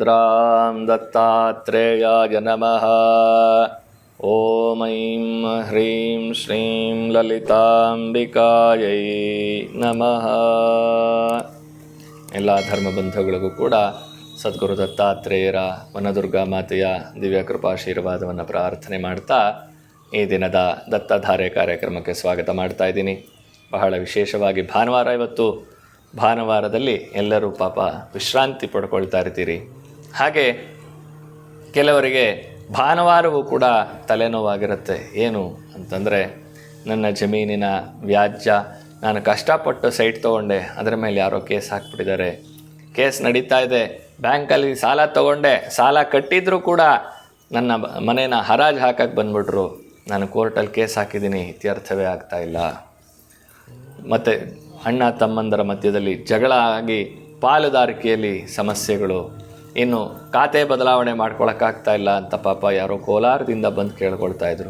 तमन्द्रां दत्तात्रेयाय नमः ॐ ऐं ह्रीं श्रीं ಲಲಿತಾಂಬಿಕಾಯೈ ನಮಃ ಎಲ್ಲ ಧರ್ಮಬಂಧುಗಳಿಗೂ ಕೂಡ ಸದ್ಗುರು ದತ್ತಾತ್ರೇಯರ ವನದುರ್ಗಾ ಮಾತೆಯ ದಿವ್ಯ ಕೃಪಾಶೀರ್ವಾದವನ್ನು ಪ್ರಾರ್ಥನೆ ಮಾಡ್ತಾ ಈ ದಿನದ ದತ್ತಧಾರೆ ಕಾರ್ಯಕ್ರಮಕ್ಕೆ ಸ್ವಾಗತ ಮಾಡ್ತಾ ಇದ್ದೀನಿ ಬಹಳ ವಿಶೇಷವಾಗಿ ಭಾನುವಾರ ಇವತ್ತು ಭಾನುವಾರದಲ್ಲಿ ಎಲ್ಲರೂ ಪಾಪ ವಿಶ್ರಾಂತಿ ಪಡ್ಕೊಳ್ತಾ ಇರ್ತೀರಿ ಹಾಗೆ ಕೆಲವರಿಗೆ ಭಾನುವಾರವೂ ಕೂಡ ತಲೆನೋವಾಗಿರುತ್ತೆ. ಏನು ಅಂತಂದರೆ, ನನ್ನ ಜಮೀನಿನ ವ್ಯಾಜ್ಯ, ನಾನು ಕಷ್ಟಪಟ್ಟು ಸೈಟ್ ತೊಗೊಂಡೆ, ಅದರ ಮೇಲೆ ಯಾರೋ ಕೇಸ್ ಹಾಕ್ಬಿಟ್ಟಿದ್ದಾರೆ. ಕೇಸ್ ನಡೀತಾ ಇದೆ. ಬ್ಯಾಂಕಲ್ಲಿ ಸಾಲ ತೊಗೊಂಡೆ. ಸಾಲ ಕಟ್ಟಿದರೂ ಕೂಡ ನನ್ನ ಮನೇನ ಹರಾಜು ಹಾಕಕ್ಕೆ ಬಂದ್ಬಿಟ್ರು. ನಾನು ಕೋರ್ಟಲ್ಲಿ ಕೇಸ್ ಹಾಕಿದ್ದೀನಿ, ಇತ್ಯರ್ಥವೇ ಆಗ್ತಾ ಇಲ್ಲ. ಮತ್ತು ಅಣ್ಣ ತಮ್ಮಂದರ ಮಧ್ಯದಲ್ಲಿ ಜಗಳ ಆಗಿ ಪಾಲುದಾರಿಕೆಯಲ್ಲಿ ಸಮಸ್ಯೆಗಳು. ಇನ್ನು ಖಾತೆ ಬದಲಾವಣೆ ಮಾಡ್ಕೊಳಕ್ಕಾಗ್ತಾ ಇಲ್ಲ ಅಂತ ಪಾಪ ಯಾರೋ ಕೋಲಾರದಿಂದ ಬಂದು ಕೇಳ್ಕೊಳ್ತಾ ಇದ್ರು.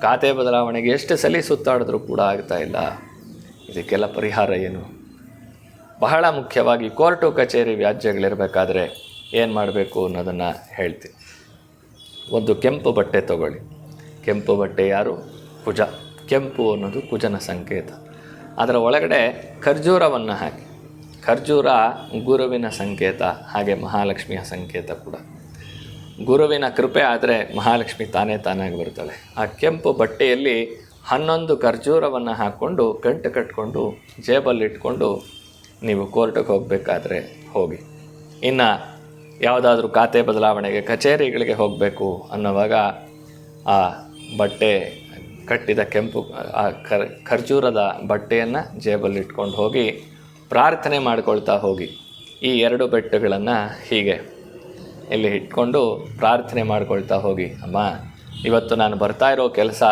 ಖಾತೆ ಬದಲಾವಣೆಗೆ ಎಷ್ಟು ಸಲ ಸುತ್ತಾಡಿದ್ರೂ ಕೂಡ ಆಗ್ತಾ ಇಲ್ಲ. ಇದಕ್ಕೆಲ್ಲ ಪರಿಹಾರ ಏನು? ಬಹಳ ಮುಖ್ಯವಾಗಿ ಕೋರ್ಟು ಕಚೇರಿ ವ್ಯಾಜ್ಯಗಳಿರಬೇಕಾದ್ರೆ ಏನು ಮಾಡಬೇಕು ಅನ್ನೋದನ್ನು ಹೇಳ್ತೀನಿ. ಒಂದು ಕೆಂಪು ಬಟ್ಟೆ ತಗೊಳ್ಳಿ. ಕೆಂಪು ಬಟ್ಟೆ ಯಾರು? ಕುಜ. ಕೆಂಪು ಅನ್ನೋದು ಕುಜನ ಸಂಕೇತ. ಅದರ ಒಳಗಡೆ ಖರ್ಜೂರವನ್ನು ಹಾಕಿ. ಖರ್ಜೂರ ಗುರುವಿನ ಸಂಕೇತ, ಹಾಗೆ ಮಹಾಲಕ್ಷ್ಮಿಯ ಸಂಕೇತ ಕೂಡ. ಗುರುವಿನ ಕೃಪೆ ಆದರೆ ಮಹಾಲಕ್ಷ್ಮಿ ತಾನೇ ತಾನಾಗಿ ಬರ್ತಾಳೆ ಆ ಕೆಂಪು ಬಟ್ಟೆಯಲ್ಲಿ ಹನ್ನೊಂದು ಖರ್ಜೂರವನ್ನು ಹಾಕ್ಕೊಂಡು ಗಂಟು ಕಟ್ಕೊಂಡು ಜೇಬಲ್ಲಿಟ್ಕೊಂಡು ನೀವು ಕೋರ್ಟಿಗೆ ಹೋಗಬೇಕಾದ್ರೆ ಹೋಗಿ. ಇನ್ನು ಯಾವುದಾದ್ರೂ ಖಾತೆ ಬದಲಾವಣೆಗೆ ಕಚೇರಿಗಳಿಗೆ ಹೋಗಬೇಕು ಅನ್ನೋವಾಗ ಆ ಬಟ್ಟೆ ಕಟ್ಟಿದ ಕೆಂಪು, ಆ ಖರ್, ಖರ್ಜೂರದ ಬಟ್ಟೆಯನ್ನು ಜೇಬಲ್ಲಿಟ್ಕೊಂಡು ಹೋಗಿ ಪ್ರಾರ್ಥನೆ ಮಾಡ್ಕೊಳ್ತಾ ಹೋಗಿ. ಈ ಎರಡು ಬೆಟ್ಟುಗಳನ್ನು ಹೀಗೆ ಇಲ್ಲಿ ಇಟ್ಕೊಂಡು ಪ್ರಾರ್ಥನೆ ಮಾಡ್ಕೊಳ್ತಾ ಹೋಗಿ. ಅಮ್ಮ, ಇವತ್ತು ನಾನು ಬರ್ತಾ ಇರೋ ಕೆಲಸ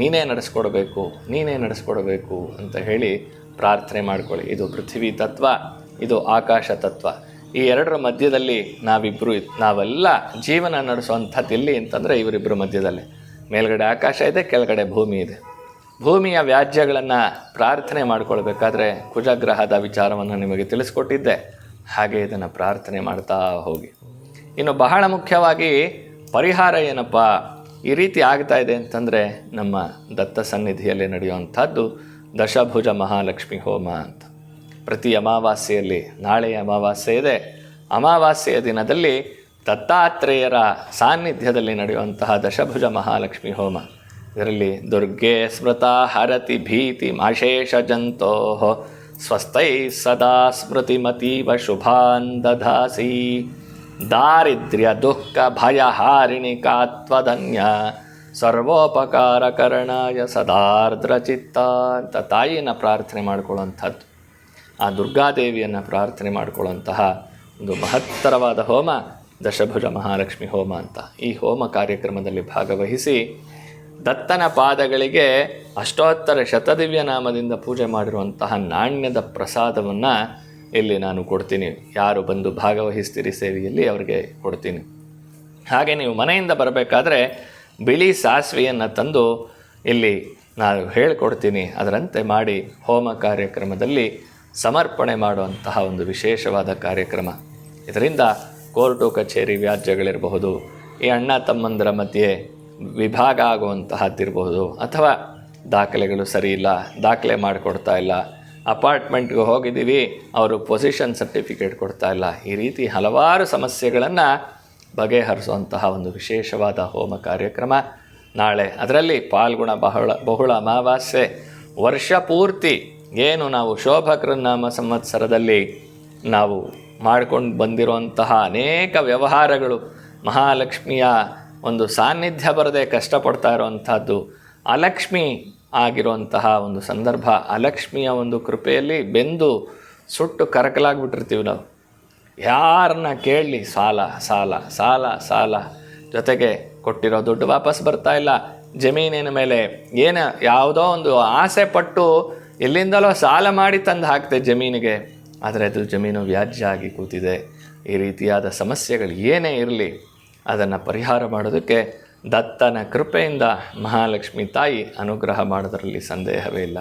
ನೀನೇ ನಡೆಸ್ಕೊಡ್ಬೇಕು ನೀನೇ ನಡೆಸ್ಕೊಡ್ಬೇಕು ಅಂತ ಹೇಳಿ ಪ್ರಾರ್ಥನೆ ಮಾಡ್ಕೊಳ್ಳಿ. ಇದು ಪೃಥ್ವಿ ತತ್ವ, ಇದು ಆಕಾಶ ತತ್ವ. ಈ ಎರಡರ ಮಧ್ಯದಲ್ಲಿ ನಾವಿಬ್ಬರು ನಾವೆಲ್ಲ ಜೀವನ ನಡೆಸುವಂಥದ್ದು ಇಲ್ಲಿ ಅಂತಂದರೆ ಇವರಿಬ್ಬರ ಮಧ್ಯದಲ್ಲಿ. ಮೇಲ್ಗಡೆ ಆಕಾಶ ಇದೆ, ಕೆಳಗಡೆ ಭೂಮಿ ಇದೆ. ಭೂಮಿಯ ವ್ಯಾಜ್ಯಗಳನ್ನು ಪ್ರಾರ್ಥನೆ ಮಾಡಿಕೊಳ್ಬೇಕಾದ್ರೆ ಕುಜಗ್ರಹದ ವಿಚಾರವನ್ನು ನಿಮಗೆ ತಿಳಿಸ್ಕೊಟ್ಟಿದ್ದೆ. ಹಾಗೆ ಇದನ್ನು ಪ್ರಾರ್ಥನೆ ಮಾಡ್ತಾ ಹೋಗಿ. ಇನ್ನು ಬಹಳ ಮುಖ್ಯವಾಗಿ ಪರಿಹಾರ ಏನಪ್ಪ? ಈ ರೀತಿ ಆಗ್ತಾ ಇದೆ ಅಂತಂದರೆ ನಮ್ಮ ದತ್ತ ಸನ್ನಿಧಿಯಲ್ಲಿ ನಡೆಯುವಂಥದ್ದು ದಶಭುಜ ಮಹಾಲಕ್ಷ್ಮಿ ಹೋಮ ಅಂತ. ಪ್ರತಿ ಅಮಾವಾಸ್ಯೆಯಲ್ಲಿ ನಾಳೆ ಅಮಾವಾಸ್ಯೆ ಇದೆ. ಅಮಾವಾಸ್ಯೆಯ ದಿನದಲ್ಲಿ ದತ್ತಾತ್ರೇಯರ ಸಾನ್ನಿಧ್ಯದಲ್ಲಿ ನಡೆಯುವಂತಹ ದಶಭುಜ ಮಹಾಲಕ್ಷ್ಮಿ ಹೋಮ. ಇದರಲ್ಲಿ ದುರ್ಗೆ ಸ್ಮೃತ ಹರತಿ ಭೀತಿ ಮಾಶೇಷ ಜಂತೋ. ಸ್ವಸ್ಥೈ ಸದಾ ಸ್ಮೃತಿಮತೀವ ಶುಭಾನ್ ದಧಾಸಿ. ದಾರಿದ್ರ್ಯ ದುಃಖ ಭಯ ಹಾರಿಣಿ ಕಾತ್ವಧನ್ಯ ಸರ್ವೋಪಕಾರಕರಣಾಯ ಸದಾರ್ದ್ರ ಚಿತ್ತ ಅಂತ ತಾಯಿಯನ್ನು ಪ್ರಾರ್ಥನೆ ಮಾಡಿಕೊಳ್ಳುವಂಥದ್ದು. ಆ ದುರ್ಗಾದೇವಿಯನ್ನು ಪ್ರಾರ್ಥನೆ ಮಾಡಿಕೊಳ್ಳುವಂತಹ ಒಂದು ಮಹತ್ತರವಾದ ಹೋಮ ದಶಭುಜ ಮಹಾಲಕ್ಷ್ಮಿ ಹೋಮ ಅಂತ ಈ ಹೋಮ ಕಾರ್ಯಕ್ರಮದಲ್ಲಿ ಭಾಗವಹಿಸಿ ದತ್ತನ ಪಾದಗಳಿಗೆ ಅಷ್ಟೋತ್ತರ ಶತದಿವ್ಯ ನಾಮದಿಂದ ಪೂಜೆ ಮಾಡಿರುವಂತಹ ನಾಣ್ಯದ ಪ್ರಸಾದವನ್ನು ಇಲ್ಲಿ ನಾನು ಕೊಡ್ತೀನಿ. ಯಾರು ಬಂದು ಭಾಗವಹಿಸ್ತೀರಿ ಸೇವೆಯಲ್ಲಿ ಅವರಿಗೆ ಕೊಡ್ತೀನಿ. ಹಾಗೆ ನೀವು ಮನೆಯಿಂದ ಬರಬೇಕಾದ್ರೆ ಬಿಳಿ ಸಾಸಿವೆಯನ್ನು ತಂದು ಇಲ್ಲಿ ನಾನು ಹೇಳಿಕೊಡ್ತೀನಿ. ಅದರಂತೆ ಮಾಡಿ ಹೋಮ ಕಾರ್ಯಕ್ರಮದಲ್ಲಿ ಸಮರ್ಪಣೆ ಮಾಡುವಂತಹ ಒಂದು ವಿಶೇಷವಾದ ಕಾರ್ಯಕ್ರಮ. ಇದರಿಂದ ಕೋರ್ಟು, ಕಚೇರಿ ವ್ಯಾಜ್ಯಗಳಿರಬಹುದು. ಈ ಅಣ್ಣ ತಮ್ಮಂದರ ಮಧ್ಯೆ ವಿಭಾಗ ಆಗುವಂತಹದ್ದಿರಬಹುದು ಅಥವಾ ದಾಖಲೆಗಳು ಸರಿ ಇಲ್ಲ, ದಾಖಲೆ ಮಾಡಿಕೊಡ್ತಾ ಇಲ್ಲ, ಅಪಾರ್ಟ್ಮೆಂಟ್ಗೆ ಹೋಗಿದ್ದೀವಿ, ಅವರು ಪೊಸಿಷನ್ ಸರ್ಟಿಫಿಕೇಟ್ ಕೊಡ್ತಾ ಇಲ್ಲ, ಈ ರೀತಿ ಹಲವಾರು ಸಮಸ್ಯೆಗಳನ್ನು ಬಗೆಹರಿಸುವಂತಹ ಒಂದು ವಿಶೇಷವಾದ ಹೋಮ ಕಾರ್ಯಕ್ರಮ ನಾಳೆ. ಅದರಲ್ಲಿ ಪಾಲ್ಗುಣ ಬಹಳ, ಬಹುಳ ಅಮಾವಾಸ್ಯೆ. ವರ್ಷ ಪೂರ್ತಿ ಏನು ನಾವು ಶೋಭಕೃನಾಮ ಸಂವತ್ಸರದಲ್ಲಿ ನಾವು ಮಾಡಿಕೊಂಡು ಬಂದಿರುವಂತಹ ಅನೇಕ ವ್ಯವಹಾರಗಳು. ಮಹಾಲಕ್ಷ್ಮಿಯ ಒಂದು ಸಾನ್ನಿಧ್ಯ ಬರದೆ ಕಷ್ಟಪಡ್ತಾ ಇರುವಂಥದ್ದು ಅಲಕ್ಷ್ಮಿ ಆಗಿರುವಂತಹ ಒಂದು ಸಂದರ್ಭ. ಅಲಕ್ಷ್ಮಿಯ ಒಂದು ಕೃಪೆಯಲ್ಲಿ ಬೆಂದು ಸುಟ್ಟು ಕರಕಲಾಗ್ಬಿಟ್ಟಿರ್ತೀವಿ ನಾವು. ಯಾರನ್ನ ಕೇಳಲಿ ಸಾಲ ಸಾಲ ಸಾಲ ಸಾಲ ಜೊತೆಗೆ ಕೊಟ್ಟಿರೋ ದುಡ್ಡು ವಾಪಸ್ ಬರ್ತಾ ಇಲ್ಲ. ಜಮೀನಿನ ಮೇಲೆ ಏನ ಯಾವುದೋ ಒಂದು ಆಸೆ ಪಟ್ಟು ಎಲ್ಲಿಂದಲೋ ಸಾಲ ಮಾಡಿ ತಂದು ಹಾಕ್ತೆ ಜಮೀನಿಗೆ. ಆದರೆ ಅದು ಜಮೀನು ವ್ಯಾಜ್ಯ ಆಗಿ ಕೂತಿದೆ. ಈ ರೀತಿಯಾದ ಸಮಸ್ಯೆಗಳು ಏನೇ ಇರಲಿ ಅದನ್ನು ಪರಿಹಾರ ಮಾಡೋದಕ್ಕೆ ದತ್ತನ ಕೃಪೆಯಿಂದ ಮಹಾಲಕ್ಷ್ಮಿ ತಾಯಿ ಅನುಗ್ರಹ ಮಾಡೋದರಲ್ಲಿ ಸಂದೇಹವೇ ಇಲ್ಲ.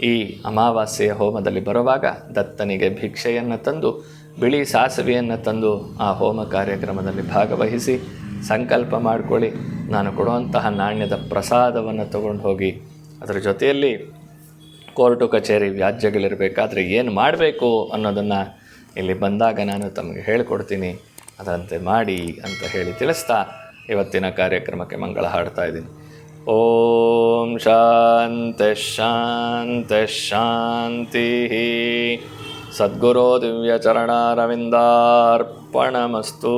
ಈ ಅಮಾವಾಸ್ಯೆಯ ಹೋಮದಲ್ಲಿ ಬರುವಾಗ ದತ್ತನಿಗೆ ಭಿಕ್ಷೆಯನ್ನು ತಂದು, ಬಿಳಿ ಸಾಸಿವೆಯನ್ನು ತಂದು ಆ ಹೋಮ ಕಾರ್ಯಕ್ರಮದಲ್ಲಿ ಭಾಗವಹಿಸಿ ಸಂಕಲ್ಪ ಮಾಡಿಕೊಳ್ಳಿ. ನಾನು ಕೊಡುವಂತಹ ನಾಣ್ಯದ ಪ್ರಸಾದವನ್ನು ತಗೊಂಡು ಹೋಗಿ, ಅದರ ಜೊತೆಯಲ್ಲಿ ಕೋರ್ಟು ಕಚೇರಿ ವ್ಯಾಜ್ಯಗಳಿರಬೇಕಾದ್ರೆ ಏನು ಮಾಡಬೇಕು ಅನ್ನೋದನ್ನು ಇಲ್ಲಿ ಬಂದಾಗ ನಾನು ತಮಗೆ ಹೇಳಿಕೊಡ್ತೀನಿ. ಅದರಂತೆ ಮಾಡಿ ಅಂತ ಹೇಳಿ ತಿಳಿಸ್ತಾ ಇವತ್ತಿನ ಕಾರ್ಯಕ್ರಮಕ್ಕೆ ಮಂಗಳ ಹಾಡ್ತಾ ಇದ್ದೀನಿ. ಓಂ ಶಾಂತಿ ಶಾಂತಿ ಶಾಂತಿ. ಸದ್ಗುರೋ ದಿವ್ಯಚರಣಾರವಿಂದಾರ್ಪಣಮಸ್ತು